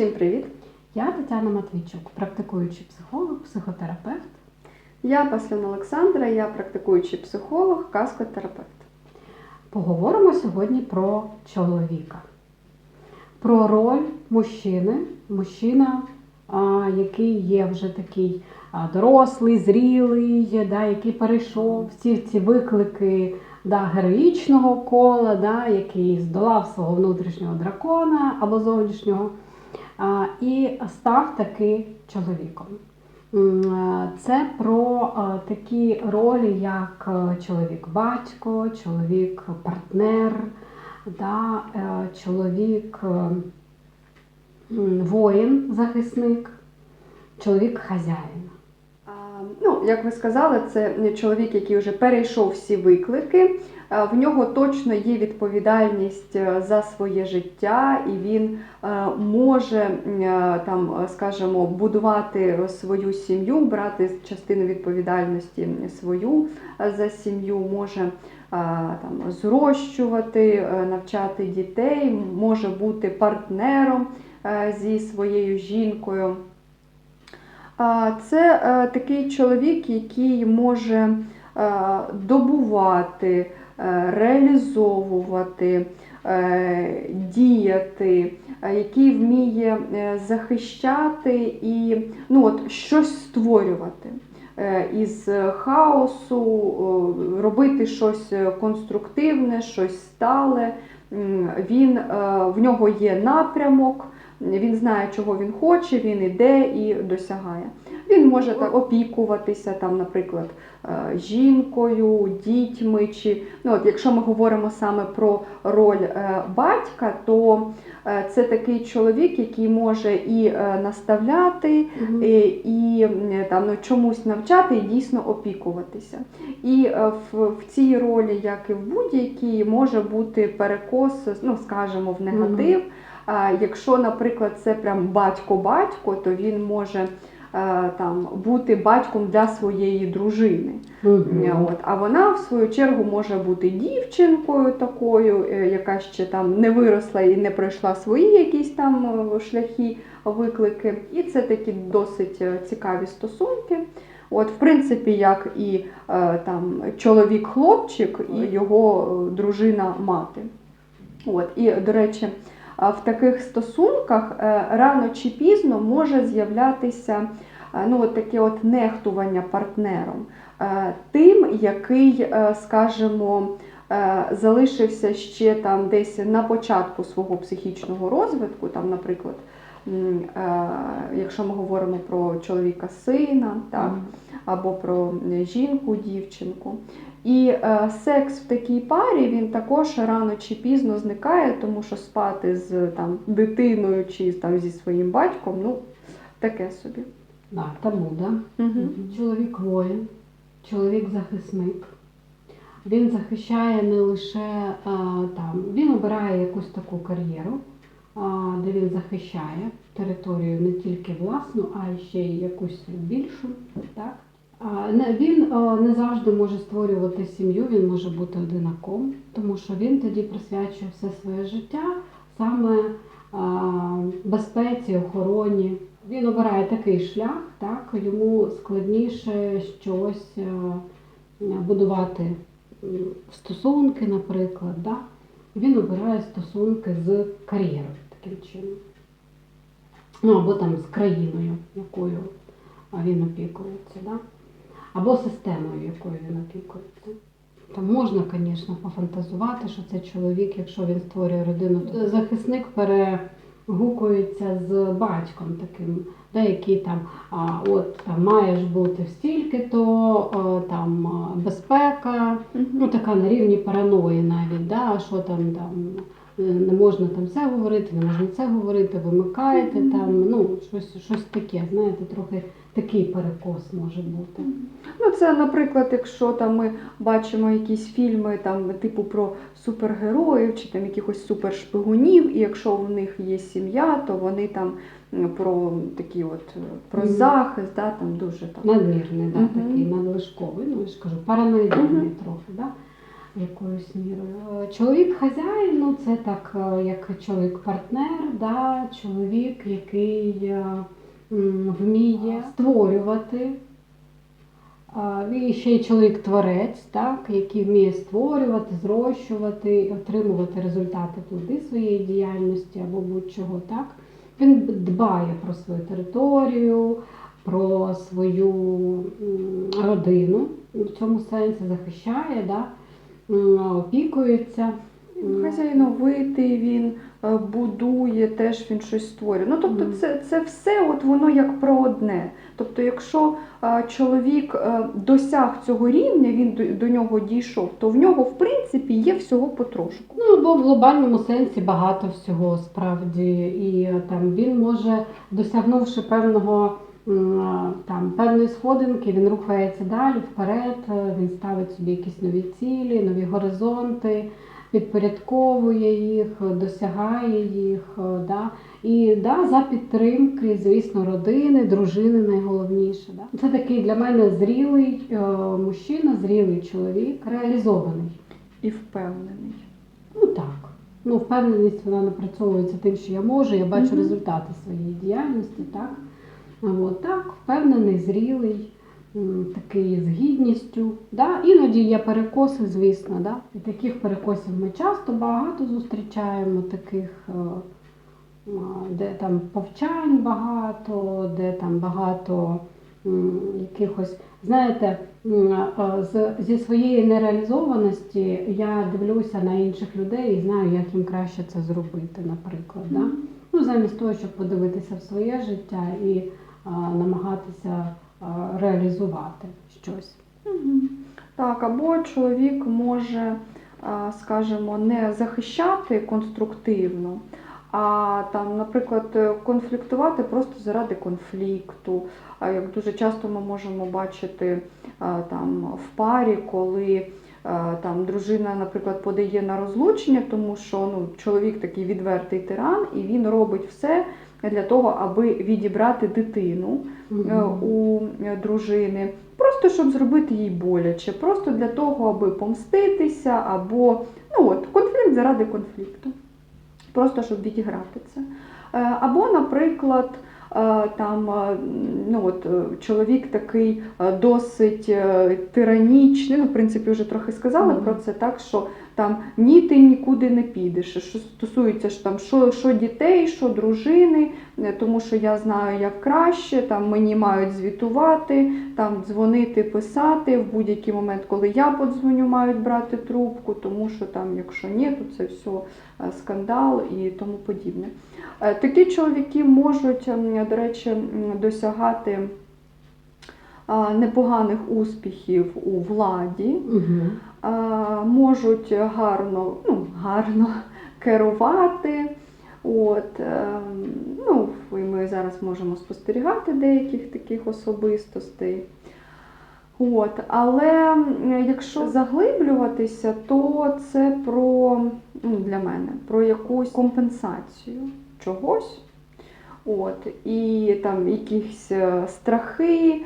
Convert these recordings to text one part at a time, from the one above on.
Всім привіт! Я Тетяна Матвійчук, практикуючий психолог, психотерапевт. Я Паслян Олександра, я практикуючий психолог, каскотерапевт. Поговоримо сьогодні про чоловіка, про роль мужчини. Мужчина, який є вже такий дорослий, зрілий, да, який перейшов всі ці виклики да, героїчного кола, да, який здолав свого внутрішнього дракона або зовнішнього, і став таки чоловіком. Е, Це про е, такі ролі, як е, чоловік-батько, чоловік-партнер, да, е, чоловік е, м, воїн, захисник, чоловік-хазяїн. Ну, як ви сказали, це чоловік, який вже перейшов всі виклики. А, В нього точно є відповідальність е, за своє життя, і він е, може е, там, е, скажімо, будувати свою сім'ю, брати частину відповідальності свою е, за сім'ю, може е, там зрощувати, е, навчати дітей, може бути партнером е, зі своєю жінкою. Це е, такий чоловік, який може е, добувати, е, реалізовувати, е, діяти, е, який вміє е, захищати і ну, от, щось створювати. е, Із хаосу е, робити щось конструктивне, щось стале. Він, е, в нього є напрямок, він знає, чого він хоче, він іде і досягає. Він може так опікуватися, там, наприклад, е, жінкою, дітьми. Чи ну, от, якщо ми говоримо саме про роль е, батька, то е, це такий чоловік, який може і е, наставляти, і, і там, ну, чомусь навчати і дійсно опікуватися. І е, в, в цій ролі, як і в будь-якій, може бути перекос, ну, скажімо, в негатив. А Якщо, наприклад, це прям батько-батько, то він може там бути батьком для своєї дружини. Мгм. От. А вона, в свою чергу, може бути дівчинкою такою, е, яка ще там не виросла і не пройшла свої якісь там е, шляхи, виклики. І це такі досить е, цікаві стосунки. От, в принципі, як і е, там чоловік-хлопчик, і його е, дружина-мати. От, і, до речі, в таких стосунках е, рано чи пізно може з'являтися е, ну, от таке от нехтування партнером, е, тим, який, скажімо, залишився ще там десь на початку свого психічного розвитку, там, наприклад, якщо ми говоримо про чоловіка-сина, так, або про жінку, дівчинку. І е, секс в такій парі він також рано чи пізно зникає, тому що спати з там, дитиною чи там, зі своїм батьком ну, таке собі. Да, тому, да. Угу. Чоловік воїн, чоловік захисник. Він захищає не лише а, там, він обирає якусь таку кар'єру, а, де він захищає територію не тільки власну, а ще й якусь більшу. Так? Він не завжди може створювати сім'ю, він може бути одинаком, тому що він тоді присвячує все своє життя саме безпеці, охороні. Він обирає такий шлях, так, йому складніше щось е, будувати стосунки, наприклад. Да? Він обирає стосунки з кар'єрою таким чином. Ну, або там з країною, якою він опікується, да? Або системою, якою він опікується. Там можна, звісно, пофантазувати, що це чоловік, якщо він створює родину. Захисник перегукується з батьком таким, да, який там, а, от там маєш бути стільки, то там безпека, ну така на рівні параної навіть, да, що там там. Е, Не можна там це говорити, не можна це говорити, вимикаєте там, ну щось, щось таке, знаєте, трохи такий перекос може бути. Ну, це, наприклад, якщо там ми бачимо якісь фільми там, типу про супергероїв чи там якихось супершпигунів, і якщо в них є сім'я, то вони там про такі от е, про Мгм. захист, да, там дуже так. Надмірний, да, Мгм. такий надлишковий, ну я ж кажу, параноїдальний Мгм. трохи. Да? Якоюсь мірою. Чоловік хазяїн, ну це так, е, як чоловік-партнер, да, чоловік, який е, вміє створювати. Він ще й чоловік-творець, так, який вміє створювати, зрощувати, отримувати результати плоди своєї діяльності або будь-чого. Так. Він дбає про свою територію, про свою родину в цьому сенсі захищає, да, м, опікується. М, Хазяйновитий він е, будує, теж він щось створює. Ну тобто, це, це все от воно як про одне. Тобто, якщо е, чоловік е, досяг цього рівня, він до, до нього дійшов, то в нього в принципі є всього потрошку. Ну, бо в глобальному сенсі багато всього справді. І е, там він може, досягнувши певного там певної сходинки, він рухається далі вперед, е, він ставить собі якісь нові цілі, нові горизонти, підпорядковує їх, е, досягає їх. е, Да? І да, за підтримки, звісно, родини, дружини найголовніше. Да? Це такий для мене зрілий е, мужчина, зрілий чоловік, реалізований. І впевнений. Ну так. Ну, впевненість вона напрацьовується тим, що я можу, я бачу Мгм. результати своєї діяльності, так. От, так, впевнений, зрілий, такий з гідністю. Да? Іноді є перекоси, звісно. Да? І таких перекосів ми часто багато зустрічаємо, таких, е, де там повчань багато, де там багато якихось, знаєте, а, з, зі своєї нереалізованості я дивлюся на інших людей і знаю, як їм краще це зробити, наприклад. Да? Ну, замість того, щоб подивитися в своє життя і намагатися реалізувати щось. Так, або чоловік може, скажімо, не захищати конструктивно, а там, наприклад, конфліктувати просто заради конфлікту. Як дуже часто ми можемо бачити там в парі, коли там дружина, наприклад, подає на розлучення, тому що ну, чоловік такий відвертий тиран, і він робить все для того, аби відібрати дитину е, у е, дружини, просто щоб зробити їй боляче, просто для того, аби помститися, або ну от конфлікт заради конфлікту, просто щоб відіграти це. Е, Або, наприклад, там ну от чоловік такий досить тиранічний, ну, в принципі, вже трохи сказали Мгм. про це, так що там ні ти нікуди не підеш. Що стосується ж там що, що дітей, що дружини, е, тому що я знаю, як краще, там мені мають звітувати, там дзвонити, писати в будь-який момент, коли я подзвоню, мають брати трубку, тому що там, якщо ні, то це все е, скандал і тому подібне. Е, Такі чоловіки можуть, до речі, досягати непоганих успіхів у владі, Угу. можуть гарно, ну, гарно керувати. От, ем, ну, і ми зараз можемо спостерігати деяких таких особистостей. От, але якщо заглиблюватися, то це про ну, для мене про якусь компенсацію чогось. От, і там якісь е, страхи, е,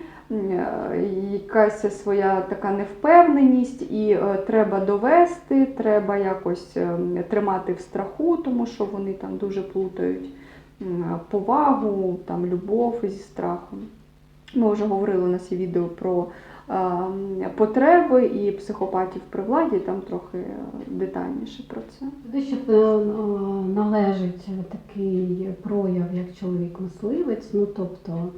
якась своя така невпевненість, і е, треба довести, треба якось е, тримати в страху, тому що вони там дуже плутають повагу, там, любов зі страхом. Ми вже говорили у нас є відео про е, потреби і психопатів при владі, там трохи е, детальніше про це. Е, е, належить такий прояв, як чоловік-мисливець. Ну тобто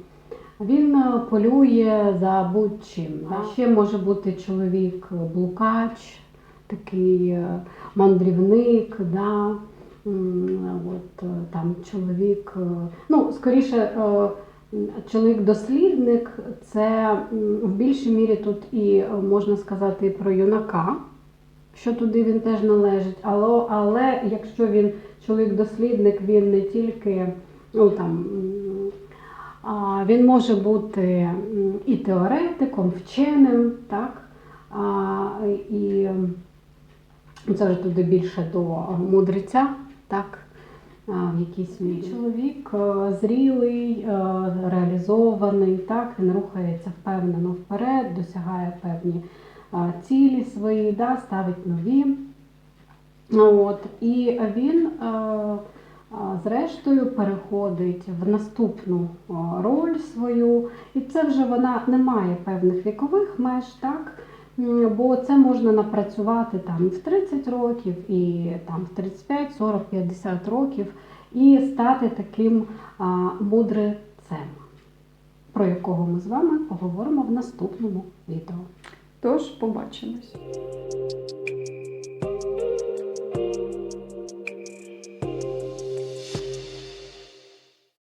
він е, полює за будь-чим. Да? Ще може бути чоловік-блукач, такий е, мандрівник, да? От, е, там чоловік, ну скоріше. Чоловік-дослідник це в більшій мірі тут і можна сказати і про юнака, що туди він теж належить. Але, але якщо він чоловік-дослідник, він не тільки ну, там, він може бути і теоретиком, вченим, так? А, і це вже туди більше до мудреця, так? А, в якійсь мірі. Чоловік е, зрілий, е, реалізований, так, він рухається впевнено вперед, досягає певні е, цілі свої, да, ставить нові. От, і він зрештою переходить в наступну роль свою, і це вже вона не має певних вікових меж, так? Бо це можна напрацювати там в 30 років, і там в 35, 40, 50 років, і стати таким мудрецем, про якого ми з вами поговоримо в наступному відео. Тож побачимось.